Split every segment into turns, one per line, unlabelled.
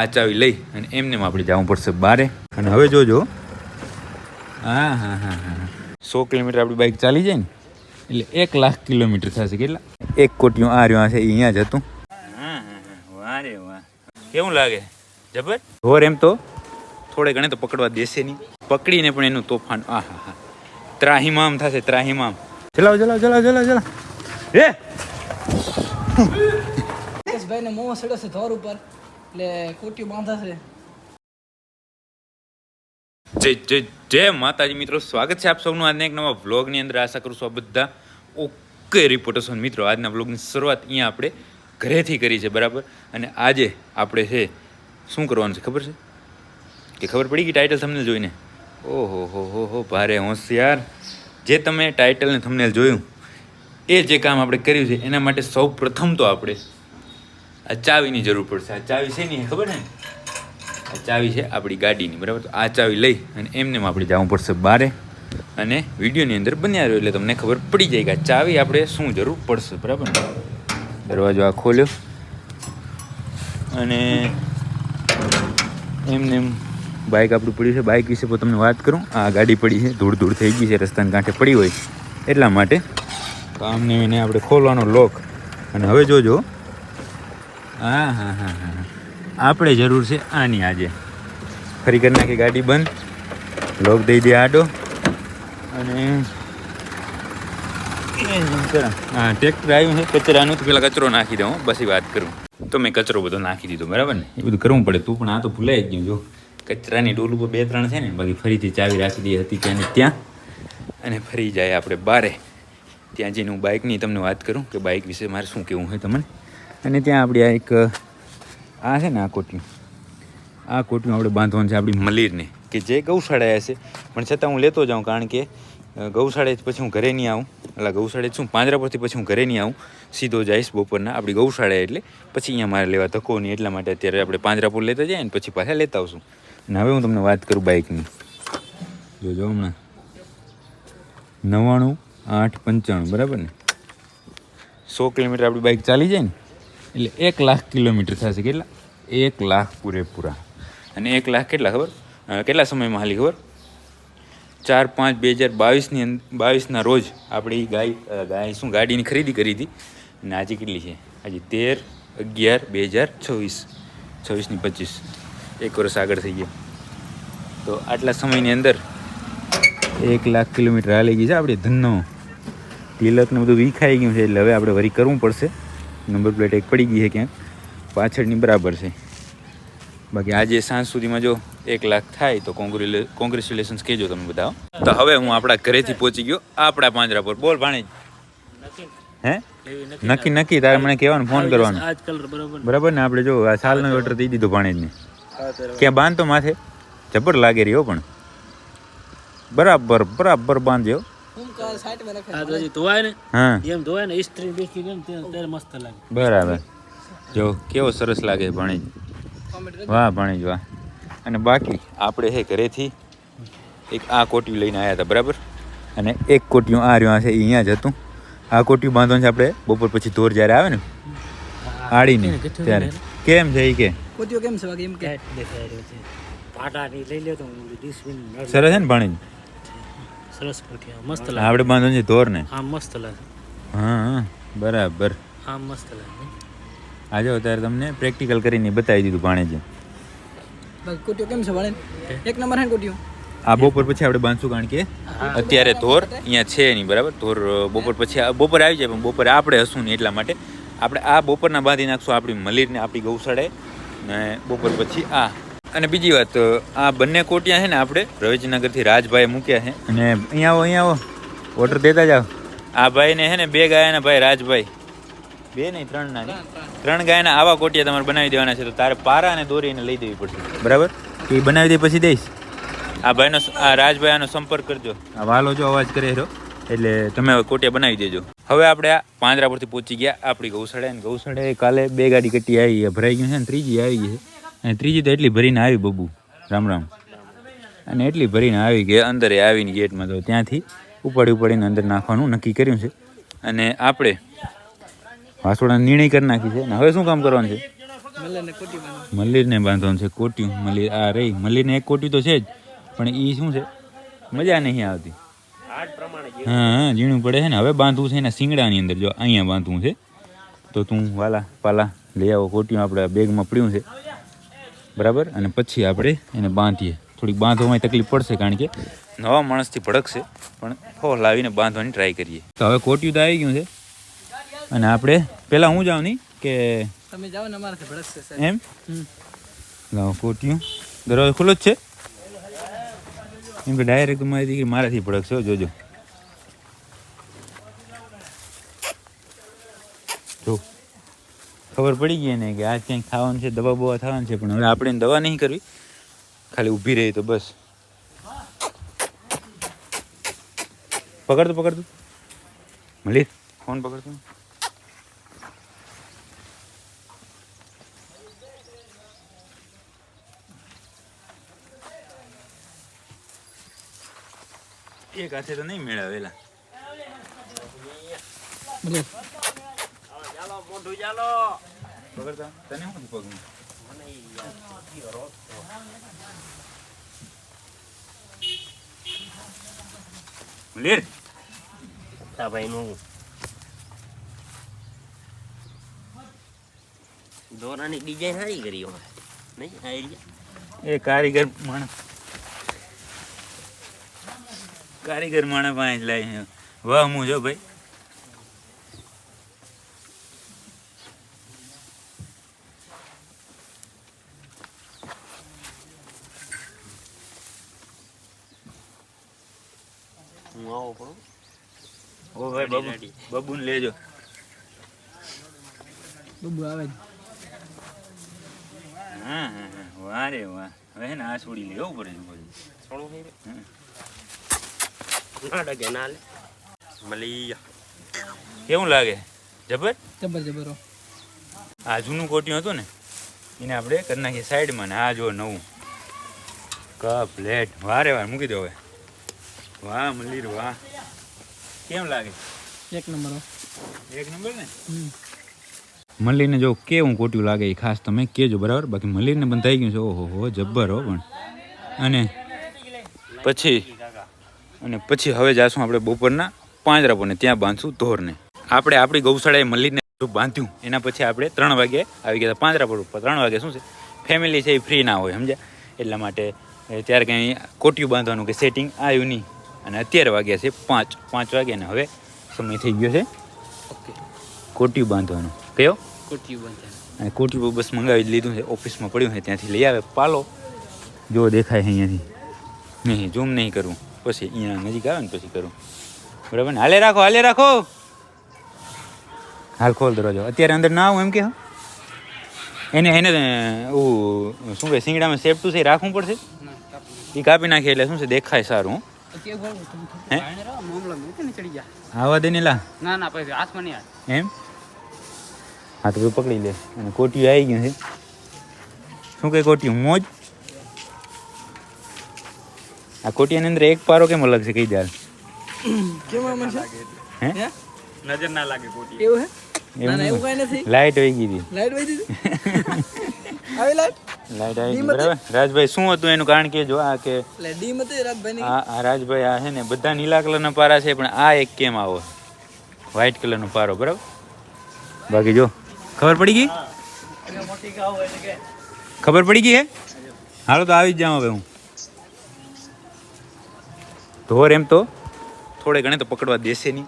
આ ચાવી લઈ અને એમને આપણે જવું પડશે બારે. અને હવે જોજો. હા હા હા હા સો કિલોમીટર આપણી બાઇક ચાલી જાય ને એટલે એક લાખ કિલોમીટર થશે. કેટલા? એક કોટિયું આ રહ્યું છે અહીંયા જ હતું. વાહ રે વાહ. કેવું લાગે? જબર? હોર એમ તો. થોડે ઘણે તો પકડવા દેશે નહીં. પકડીને પણ એનું તોફાન આ હા હા. ત્રાહિમામ થશે ત્રાહિમામ ચલાવ ચલાવ ચલાવ ચલાવ ચલાવ. એ
ભાઈ ને મોં સડો છે ધોર ઉપર. એટલે કોટી બાંધાશે.
જય જય જય માતાજી મિત્રો. સ્વાગત છે આપ સૌનું આજના એક નવા વ્લોગની અંદર. આશા કરું છું આ બધા ઓકે રિપોર્ટર્સ મિત્રો, આજના વ્લોગની શરૂઆત અહીંયા આપણે ઘરેથી કરી છે, બરાબર? અને આજે આપણે છે, શું કરવાનું છે, ખબર છે? કે ખબર પડી ગઈ ટાઇટલ થંબનેલ જોઈને? ઓહો, હો હો હો, ભારે હોશિયાર. જે તમે ટાઇટલ ને થંબનેલ જોયું, એ જે કામ આપણે કર્યું છે, એના માટે સૌ પ્રથમ તો આપણે આ ચાવીની જરૂર પડશે. આ ચાવી છે નહીં ખબર ને આ ચાવી છે આપણી ગાડીની, બરાબર? તો આ ચાવી લઈ અને એમને આપણે જવું પડશે બારે અને વિડીયોની અંદર બન્યા રહ્યો એટલે તમને ખબર પડી જાય કે આ ચાવી આપણે શું જરૂર પડશે, બરાબર? દરવાજો આ ખોલ્યો અને એમને એમ બાઇક આપણું પડ્યું છે. બાઇક વિશે પણ તમને વાત કરું. આ ગાડી પડી છે, ધૂળ ધૂળ થઈ ગઈ છે, રસ્તાના કાંઠે પડી હોય એટલા માટે તો આમને એને આપણે ખોલવાનો લોક. અને હવે જોજો હા હા હા હા. આપણે જરૂર છે આની આજે. ફરી કરી નાખી ગાડી બંધ. લોક દઈ દે આડો. અને હા ટ્રેક્ટર આવ્યું છે કચરાનું તો પેલા કચરો નાખી દઉં બસ વાત કરું. તો મેં કચરો બધો નાખી દીધો, બરાબર ને? એ બધું કરવું પડે. તું પણ આ તો ભૂલાઈ જ ગયું, જો. કચરાની ડોલ ઉપર બે, ત્રણ છે ને, બાકી ફરીથી ચાવી રાખી દઈ હતી ત્યાં ત્યાં. અને ફરી જાય આપણે બારે. ત્યાં જઈને હું બાઇકની તમને વાત કરું કે બાઇક વિશે મારે શું કહેવું હોય તમને? અને ત્યાં આપણી આ એક આ છે ને આ કોટિયું. આ કોટિયું આપણે બાંધવાનું છે આપણી મલીરને કે જે ગૌશાળાએ હશે પણ છતાં હું લેતો જાઉં કારણ કે અ, ગૌશાળાએ પછી હું ઘરે નહીં આવું. એટલે ગૌશાળાએ શું પાંજરા પરથી પછી હું ઘરે નહીં આવું. સીધો જઈશ બપોરના. આપણી ગૌશાળાએ એટલે પછી અહીંયા મારે લેવા ધક્કો નહીં. એટલા માટે અત્યારે આપણે પાંજરાપુર લેતા જઈએ ને પછી પાછા લેતા આવશું. અને હવે હું તમને વાત કરું બાઇકની. જોજો હમણાં. નવ્વાણું આઠ પંચાણું. બરાબર ને? સો કિલોમીટર આપણી બાઇક ચાલી જાય ને? એટલે એક લાખ કિલોમીટર થશે કેટલા? એક લાખ પૂરેપૂરા. અને એક લાખ કેટલા ખબર? કેટલા સમયમાં હાલી ખબર? ચાર પાંચ બે હજાર બાવીસની બાવીસના રોજ આપણી ગાય ગાય શું ગાડીની ખરીદી કરી હતી. અને આજે કેટલી છે? આજે તેર અગિયાર બે હજાર છવ્વીસ. છવ્વીસની પચીસ. એક વર્ષ આગળ થઈ ગયા. તો આટલા સમયની અંદર એક લાખ કિલોમીટર હાલી ગઈ છે આપણે ધનનો. તિલકને બધું વિખાઈ ગયું છે એટલે હવે આપણે વરી કરવું પડશે. નંબર પ્લેટ એક પડી ગઈ છે ક્યાંક. પાછળની બરાબર છે. બાકી આજે સાંજ સુધીમાં જો એક લાખ થાય તો કોંગ્રેસ કોંગ્રેચ્યુલેશન્સ કહેજો તમે બધા તો હવે હું આપણા ઘરેથી પહોંચી ગયો. આપણા પાંજરા પર. બોલ ભાણી હે? નક્કી નક્કી. તારે મને કહેવાનું ફોન કરવાનો.
બરાબર.
ને? આપણે જો આ સાલનો ઓર્ડર દઈ દીધો ભાણેજને. ક્યાં બાંધતો માથે? જબર લાગે રહ્યો પણ. બરાબર બરાબર બાંધ્યો.
ધોવાય ને. એમ ધોવાય ને ઇસ્ત્રી ત્યારે મસ્ત લાગે.
બરાબર. જો કેવો સરસ લાગે ભાણેજ વાહ ભાણેજ વાહ. અને બાકી આપણે હે ઘરેથી એક આ કોટિયું લઈને આવ્યા હતા બરાબર? અને એક કોટિયું આ રહ્યું આ છે એ અહીંયા જ હતું. આ કોટિયું બાંધવાનું છે આપણે બપોર પછી ધોર જ્યારે આવે ને આડીને ત્યારે. કેમ છે એ કે?
કેમ છે એમ કે?
સરસ છે ને ભાણેજ
સરસ પ્રક્રિયા મસ્ત લાગે.
આપણે બાંધો ધોર ને?
હા મસ્ત લાગે.
હા હા બરાબર.
હા મસ્ત લાગે.
આજે અત્યારે તમને પ્રેક્ટિકલ કરીને બતાવી દીધું ભાણેજી.
બાકી કોટીઓ કેમ છે ભાણે એક નંબર હે કોટીઓ
આ બપોર પછી આપણે બાંધશું કારણ કે અત્યારે ધોર અહીંયા છે નહીં બરાબર? ધોર બપોર પછી આ- બપોરે આવી જાય પણ બપોરે આપણે હશું નહીં એટલા માટે. આપણે આ બપોરના બાંધી નાખશું આપણી મલીરને આપણી ગૌશાળાએ ને બપોર પછી આ. અને બીજી વાત આ બંને કોટિયા છે ને આપણે રવેચનગરથી રાજભાઈ મૂક્યા છે. અને અહીંયા આવો અહીંયા આવો. ઓર્ડર દેતા જાઓ. આ ભાઈને છે ને બે ગાયના ભાઈ રાજભાઈ. બે નહીં ત્રણ ના ત્રણ ત્રણ ગાયના આવા કોટિયા તમારે બનાવી દેવાના છે તો તારે પારા અને દોરીને લઈ દેવી પડશે. બરાબર? એ બનાવી દે પછી દઈશ. આ ભાઈનો આ રાજભાઈ આનો સંપર્ક કરજો. આ વાલો જો અવાજ કરે રહ્યો એટલે તમે હવે કોટિયા બનાવી દેજો. હવે આપણે આ પાંદરા પરથી પહોંચી ગયા આપણી ગૌશાળા ગૌશાળાએ કાલે બે ગાડી કટી આવી ભરાઈ ગયું છે ને ત્રીજી આવી ગઈ છે. અને ત્રીજી તો એટલી ભરીને આવી બબુ. રામ રામ. અને એટલી ભરીને આવી ગઈ અંદરે આવીને ગેટમાં તો ત્યાંથી ઉપાડી ઉપાડીને અંદર નાખવાનું નક્કી કર્યું છે. અને આપણે વાસોડા નિર્ણય કરી નાખી છે. અને હવે શું કામ કરવાનું છે? મલ્લીરને બાંધવાનું છે કોટ્યું. મલ્લીર આ રહી. મલ્લીરને એક કોટ્યું તો છે જ. પણ એ શું છે? મજા નહીં આવતી. હા હા, ઝીણું પડે છે ને. હવે બાંધવું છે એના શિંગડાની અંદર. જો અહીંયા બાંધવું છે, તો તું વાલા પાલા લઈ આવો. કોટ્યું આપણે બેગમાં પડ્યું છે. બરાબર? અને પછી આપણે એને બાંધીએ. થોડીક બાંધવામાં તકલીફ પડશે કારણ કે નવા માણસથી ભડકશે પણ ફો લાવીને બાંધવાની ટ્રાય કરીએ. તો હવે કોટિયું તો આવી ગયું છે. અને આપણે પહેલાં હું જાઉં નહીં કે
તમે જાઓ ને અમારાથી ભડકશે
એમ. લાવો કોટિયું. દરવાજો ખુલ્લો જ છે? એમ કે ડાયરેક્ટ મારી દીકરી મારાથી ભડકશે જોજો. જો. ખબર પડી ગઈ ને કે આ ક્યાંક ખાવાનું છે, દવા બવા થવાનું છે, પણ હવે આપણે એને દવા નહીં કરવી. ખાલી ઊભી રહી તો બસ. પકડતું પકડતું મળી ફોન પકડતું એક હાથે તો નહીં મેળાવેલા. તને શું લીર.
દોરાની ડિઝાઇન સારી કરી હોય નહીં આઈડિયા
એ કારીગર માણસ. કારીગર માણસ પાસે લાવી વાહ હું જો ભાઈ.
આવો પણ.
ઓ ભાઈ બબુ. બબુને લેજો.
બબુ આવે
હા હા હા. વાહ રે વાહ. હવે ને આ છોડી લેવું પડે છે બધું.
સોણું થઈ
હમ.
ના ડગે ના લે. મળી
કેવું લાગે? જબર?
જબર જબર
આ જૂનું કોટિયું હતું ને એને આપણે કરી નાખીએ સાઈડમાં ને આ જો નવું. કપ પ્લેટ વારે વાર મૂકી દો હવે. વાહ મંદિર વાહ. કેમ લાગે?
એક નંબર.
એક નંબર ને. મલ્લીને જો કેવું કોટ્યું લાગે એ ખાસ તમે કહેજો બરાબર? બાકી મલ્લીને પણ થઈ ગયું છે. ઓહો હો જબ્બર હો પણ. અને પછી અને પછી હવે જાશું આપણે બપોરના પાંજરા પર ત્યાં બાંધશું ધોરને. આપણે આપણી ગૌશાળાએ મલ્લીને જો બાંધ્યું. એના પછી આપણે ત્રણ વાગે આવી ગયા પાંજરા પર ઉપર. ત્રણ વાગે શું છે? ફેમિલી છે એ ફ્રી ના હોય સમજ્યા? એટલા માટે ત્યારે કંઈ કોટિયું બાંધવાનું કે સેટિંગ આવ્યું નહીં. અને અત્યારે વાગ્યા છે પાંચ પાંચ વાગ્યા ને હવે સમય થઈ ગયો છે. ઓકે. કોટિયું બાંધવાનું. કયો?
કોટી બાંધે
અને કોટી બસ મંગાવી લીધું છે ઓફિસમાં પડ્યું છે ત્યાંથી લઈ આવે. પાલો. જો દેખાય છે અહીંયાથી. નહીં ઝૂમ નહીં કરવું પછી અહીંયા નજીક આવે ને પછી કરું. બરાબર ને? હાલે રાખો હાલે રાખો. હાલ ખોલ દરવાજો. અત્યારે અંદર ના આવું એમ કે એને એને શું કહે શિંગડામાં સેફટું છે રાખવું પડશે? એ કાપી નાખીએ એટલે શું છે દેખાય સારું હો.
અત્યારે બોલો તમે થોડું
હે?
બાયણે રહો, મામલા મૂકે ને ચડી જા
આવા દે ને લા
ના ના પછી હાથમાં નહીં આવે
એમ હા તો તું પકડી લે અને કોટિયું આવી ગયું છે શું કહે કોટિયું મોજ આ કોટિયાની અંદર એક પારો કેમ અલગ છે કઈ દાલ
કેમ આમાં છે
હે
હે
નજર ના લાગે કોટી
એવું હે
એવું
ના ના એવું
નહીં.
કઈ નથી
લાઈટ વહી ગઈ હતી
લાઈટ વહી દીધી આવી લાઈટ
રાજભાઈ શું હતું એનું? કારણ કે જો આ કે
ડીમ હતી રાતભાઈ
આ આ રાજભાઈ આ છે ને બધા નીલા કલરના પારા છે પણ આ એક કેમ આવો? વ્હાઈટ કલરનો પારો બરાબર? બાકી જો ખબર પડી ગઈ? ખબર પડી ગઈ હે? હાલો તો આવી જ જાઉં હવે હું. ઢોર એમ તો થોડે ઘણે તો પકડવા દેશે નહીં.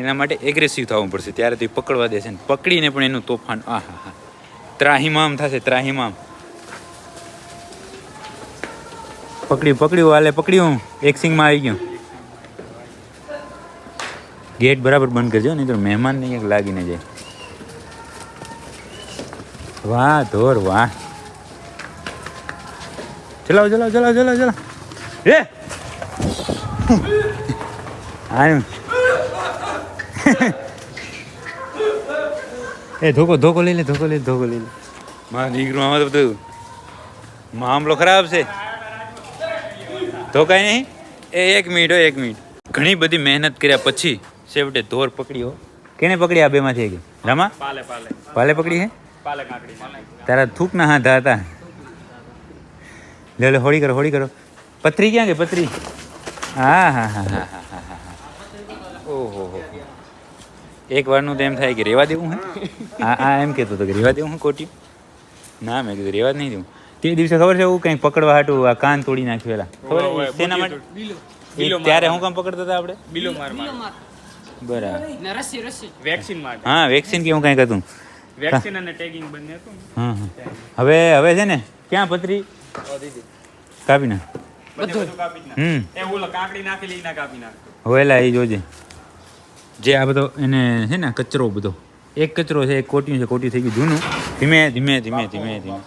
એના માટે એગ્રેસિવ થવું પડશે ત્યારે તો એ પકડવા દેશે ને. પકડીને પણ એનું તોફાન આ હા હા ત્રાહિમામ થશે ત્રાહિમામ. પકડ્યું પકડ્યું, હાલે, પકડ્યું. એક સિંગમાં આવી ગયું. ગેટ બરાબર બંધ કરજો, નહીં તો મહેમાન નહીં એક લાગીને જાય. વાહ, ધોર, વાહ. ચલાવો ચલાવો ચલાવો ચલાવો ચલાવો. એ! આયું એ, ધોકો ધોકો લઈ લે, ધોકો લઈ લે, ધોકો લઈ લે. મારા દીકરો આમાં તો બધું મામલો ખરાબ છે. તો કાંઈ નહીં. એ એક મિનિટ એક મિનિટ. ઘણી બધી મહેનત કર્યા પછી છેવટે ધોર પકડ્યો કેને પકડી આ બેમાંથી એક? રમા?
પાલે પાલે.
પાલે પકડી હે? તારા થૂક ના હાથ હતા. લે લે હોળી કરો હોળી કરો. પથરી ક્યાં કે પથરી? હા હા હા હા હા હા ઓહો હો. એક વારનું તો એમ થાય કે રેવા દેવું હે? આ આ એમ કહેતો હતો કે રેવા દેવું હું કોટી? ના મેં કીધું રેવા જ નહીં દેવું. તે દિવસે ખબર છે એવું કંઈક પકડવા હાટું આ કાન તોડી નાખ્યું એલા? ખબર તેના માટે? ત્યારે હું કામ પકડતા હતા આપણે?
બિલો માર
બરાબર.
રસી રસી.
વેક્સિન માટે.
હા વેક્સિન કે હું કંઈક હતું.
વેક્સિન અને ટેગિંગ બંને હતું
હા હા હવે હવે છે ને ક્યાં પતરી કાપી
ના બધું.
હમ.
એ ઓલો કાકડી નાખેલી ના કાપી નાખ.
હોયલા એ જોજે. જે આ બધો એને છે ને કચરો બધો. એક કચરો છે એક કોટી છે કોટી થઈ ગયું જૂનું. ધીમે ધીમે ધીમે ધીમે ધીમે.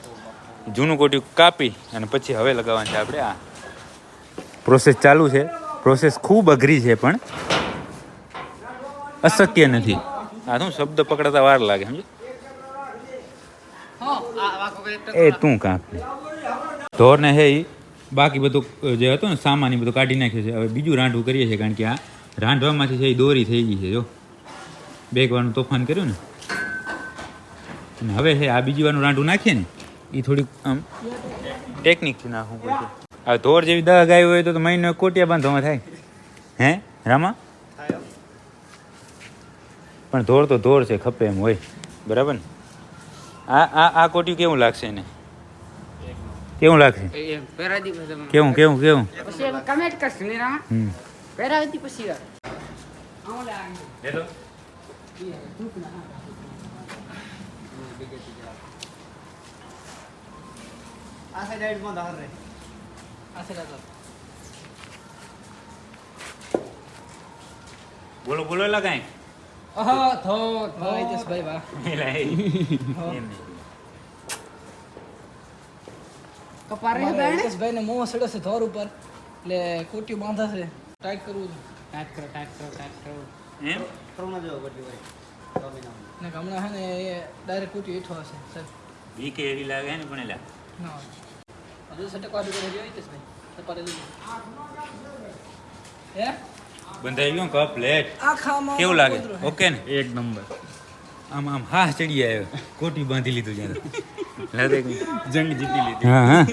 જૂનું કોટિયું કાપી અને પછી હવે લગાવવાનું છે આપણે આ. પ્રોસેસ ચાલુ છે. પ્રોસેસ ખૂબ અઘરી છે પણ અશક્ય નથી. આ શું શબ્દ પકડતા વાર લાગે સમજે
હા
એ તું કાંક ધોરને હે બાકી બધું જે હતું ને સામાન એ બધું કાઢી નાખ્યું છે. હવે બીજું રાંધવું કરીએ છીએ કારણ કે આ રાંધવામાંથી છે એ દોરી થઈ ગઈ છે જો. બે એક વારનું તોફાન કર્યું ને. અને હવે છે આ બીજી વારનું રાંઢું નાખીએ ને. એ થોડીક આમ ટેકનિકથી નાખવું પડશે. હવે ધોર જેવી દહ ગાય હોય તો તો મહિનો કોટિયા બાંધવામાં થાય. હે રામા? પણ ધોર તો ધોર છે ખપે એમ હોય. બરાબર ને? આ આ આ કોટિયું કેવું લાગશે એને? કેવું લાગશે? કેવું કેવું કેવું?
કમેન્ટ કરશે ને રામા.
હમ.
પેરાદી પછી ಆ ಸೈಡ್
બોલો બોલો લગાય
ઓહો થો થો જસ ભાઈ
વાહ કપારે હે બેન
જસ ભાઈ ને મો સડો છે ધોર ઉપર એટલે કોટી બાંધા છે ટાઈટ કરવું ટાઈટ કરો ટાઈટ કરો ટાઈટ કરો
એમ કરુણા જો બટલી ભાઈ
ને હમણાં હે ને એ ડાયરેક્ટ કોટી હેઠો હશે સર
વીકે એડી લાગે ને પણ એલા
ના
બંધાઈ ગયું કપ પ્લેટ કેવું લાગે ઓકે ને
એક નંબર
આમ આમ હા ચડી આવ્યો કોટી બાંધી લીધું જ્યાં
જંગ જીતી લીધી
હા હા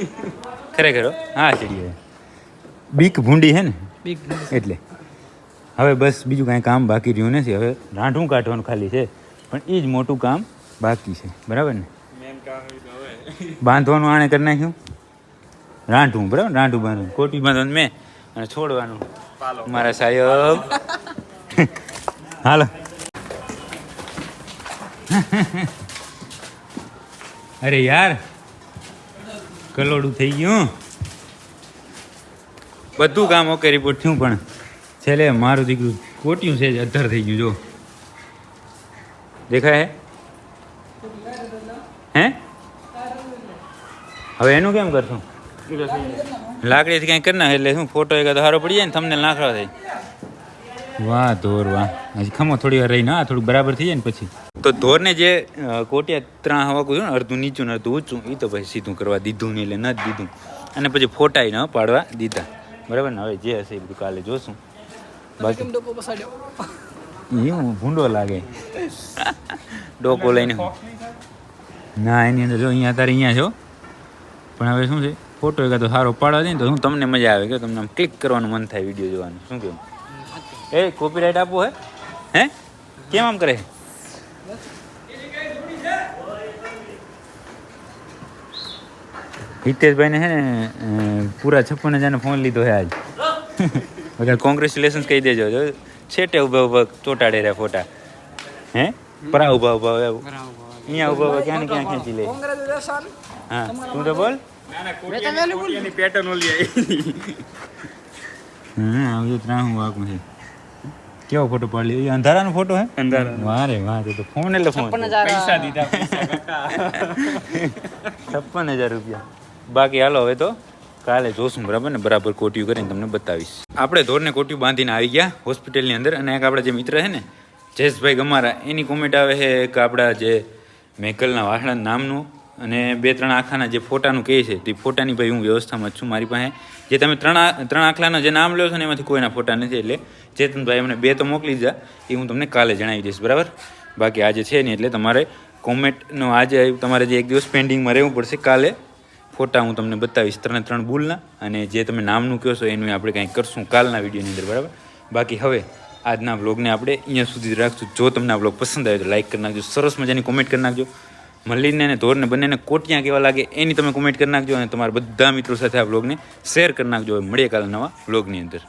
ખરેખર હા ચડી આવ્યો બીક ભૂંડી હે ને
બિગ
એટલે હવે બસ બીજું કાંઈ કામ બાકી રહ્યું નથી હવે રાંઢું કાઢવાનું ખાલી છે પણ એ જ મોટું કામ બાકી છે બરાબર ને
મેન કામ હોય તો હવે
બાંધવાનું આણે કરી નાખ્યું રાંઢું બરાબર? રાંઢું બાંધવું કોટી બાંધવાનું મેં અને છોડવાનું. મારા સાહેબ. હાલો. અરે યાર કલોડું થઈ ગયું બધું કામ ઓકે રિપોર્ટ થયું પણ છેલ્લે મારું દીકરું કોટ્યું છે જ અધર થઈ ગયું જો. દેખાય હે? હવે એનું કેમ કરશું? લાકડીથી કંઈ કરી નાખે એટલે શું ફોટો એક હારો પડી જાય ને તમને નાખવા થાય વાહ ધોર વાહ. હજી ખમો થોડી વાર રહી ના થોડું બરાબર થઈ જાય ને પછી. તો ધોરને જે કોટિયા ત્રણ હવાકું કહ્યું ને અડધું નીચું ને અડધું ઊંચું એ તો પછી સીધું કરવા દીધું નહીં એટલે ન જ દીધું. અને પછી ફોટાઈ ન પાડવા દીધા. બરાબર ને? હવે જે હશે એ બધું કાલે જોશું. બાકી એવું ભૂંડો લાગે. ડોકો લઈને. ના એની અંદર જો અહીંયા તારે અહીંયા છો પણ હવે શું છે? ફોટો એકાદો સારો પાડવા દે તો શું તમને મજા આવે કે તમને ક્લિક કરવાનું મન થાય વીડિયો જોવાનું. શું કેવું? એ કોપીરાઇટ આપવો હે હે? કેમ આમ કરે? હિતેશભાઈને છે ને પૂરા છપ્પન હજારનો ફોન લીધો છે આજ. બધા કોંગ્રેચ્યુલેશન્સ કહી દેજો. જો છેટે ઊભા ઊભા ચોટાડે રહ્યા ફોટા. હે? પરા ઊભા ઊભા. અહીંયા ઊભા ઊભા ક્યાં ને ક્યાં ખેંચી લે. હા તું તો બોલ.
ના ના કોટિયાની કોટિયાની પેટર્ન ઓલી આવી.
હમ આવ્યું ત્રાહું વાકું છે. કેવો ફોટો પાડી લીધો અંધારાનો ફોટો હે?
અંધારાનો.
વાહ રે તો ફોન એટલે ફોન
છપ્પન હજાર
પૈસા દીધા
છપ્પન હજાર રૂપિયા. બાકી હાલો હવે તો કાલે જોશું બરાબર ને? બરાબર કોટિયું કરીને તમને બતાવીશ. આપણે ધોરને કોટિયું બાંધીને આવી ગયા હોસ્પિટલની અંદર અને એક આપણા જે મિત્ર છે ને જયેશભાઈ ગમારા એની કોમેન્ટ આવે છે એક આપણા જે મેકલના વાસણા નામનું અને બે ત્રણ આખાના જે ફોટાનું કહે છે, તે ફોટાની ભાઈ હું વ્યવસ્થામાં જ છું. મારી પાસે જે તમે ત્રણ ત્રણ આખલાના જે નામ લ્યો છો ને એમાંથી કોઈના ફોટા નથી, એટલે ચેતનભાઈ અમને બે તો મોકલી દીધા એ હું તમને કાલે જણાવી દઈશ, બરાબર? બાકી આજે છે નહીં, એટલે તમારે કોમેન્ટનો આજે તમારે જે એક દિવસ પેન્ડિંગમાં રહેવું પડશે, કાલે ફોટા હું તમને બતાવીશ, ત્રણે ત્રણ ભૂલના, અને જે તમે નામનું કહો છો એનું આપણે કંઈક કરશું કાલના વિડીયોની અંદર, બરાબર? બાકી હવે આજના વ્લોગને આપણે અહીંયા સુધી રાખશું. જો તમને આ વ્લોગ પસંદ આવે તો લાઇક કરી નાખજો, સરસ મજાની કોમેન્ટ કરી નાખજો. મલ્લીને અને ધોરને બંનેને કોટિયા કેવા લાગે એની તમે કોમેન્ટ કરી નાખજો અને તમારા બધા મિત્રો સાથે આ વ્લોગને શેર કરી નાખજો. મળીએ કાલે નવા વ્લોગની અંદર.